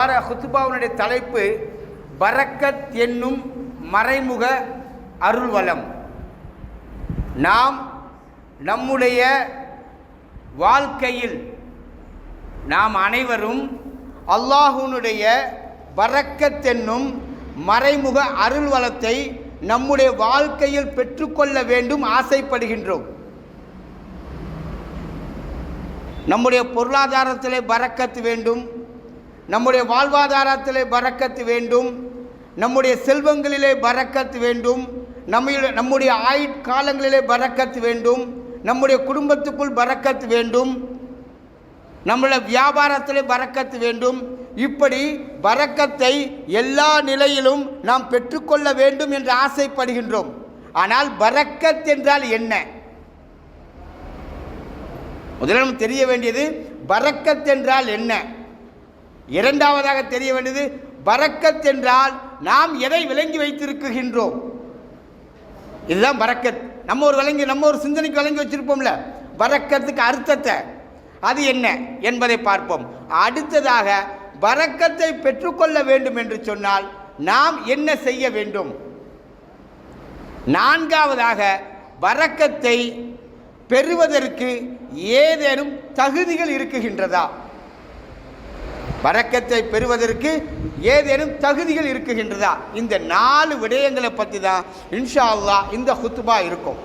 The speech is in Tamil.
வார ஹுத்துபாவுடைய தலைப்பு பரக்கத் என்னும் மறைமுக அருள்வளம் நாம் நம்முடைய வாழ்க்கையில் நாம் அனைவரும் அல்லாஹுனுடைய பரக்கத் என்னும் மறைமுக அருள்வளத்தை நம்முடைய வாழ்க்கையில் பெற்றுக்கொள்ள வேண்டும் ஆசைப்படுகின்றோம். நம்முடைய பொருளாதாரத்திலே பறக்கத்து வேண்டும். நம்முடைய வாழ்வாதாரத்திலே பறக்கத்து வேண்டும். நம்முடைய செல்வங்களிலே பறக்கத்து வேண்டும். நம்ம நம்முடைய ஆயுட்காலங்களிலே பறக்கத்து வேண்டும். நம்முடைய குடும்பத்துக்குள் பறக்கத்து வேண்டும். நம்மளுடைய வியாபாரத்திலே பறக்கத்து வேண்டும். இப்படி பறக்கத்தை எல்லா நிலையிலும் நாம் பெற்றுக்கொள்ள வேண்டும் என்று ஆசைப்படுகின்றோம். ஆனால் பறக்கத் என்றால் என்ன? முதலிடம் தெரிய வேண்டியது பறக்கத் என்றால் என்ன? இரண்டாவதாக தெரிய வேண்டியது பரக்கத் என்றால் நாம் எதை விளங்கி வைத்திருக்கின்றோம் இதுதான் பரக்கத் நம்ம ஒரு விளங்கி நம்ம ஒரு சிந்தனைக்கு விளங்கி வச்சிருப்போம்ல. பறக்கத்துக்கு அர்த்தத்தை. அது என்ன என்பதை பார்ப்போம். அடுத்ததாக பறக்கத்தை பெற்றுக்கொள்ள வேண்டும் என்று சொன்னால் நாம் என்ன செய்ய வேண்டும்? நான்காவதாக பரக்கத்தை பெறுவதற்கு ஏதேனும் தகுதிகள் இருக்குகின்றதா? பரக்கத்தை பெறுவதற்கு ஏதேனும் தகுதிகள் இருக்குகின்றதா? இந்த நாலு விடயங்களை பற்றி தான் இன்ஷா அல்லாஹ் இந்த ஹுத்துபா இருக்கும்.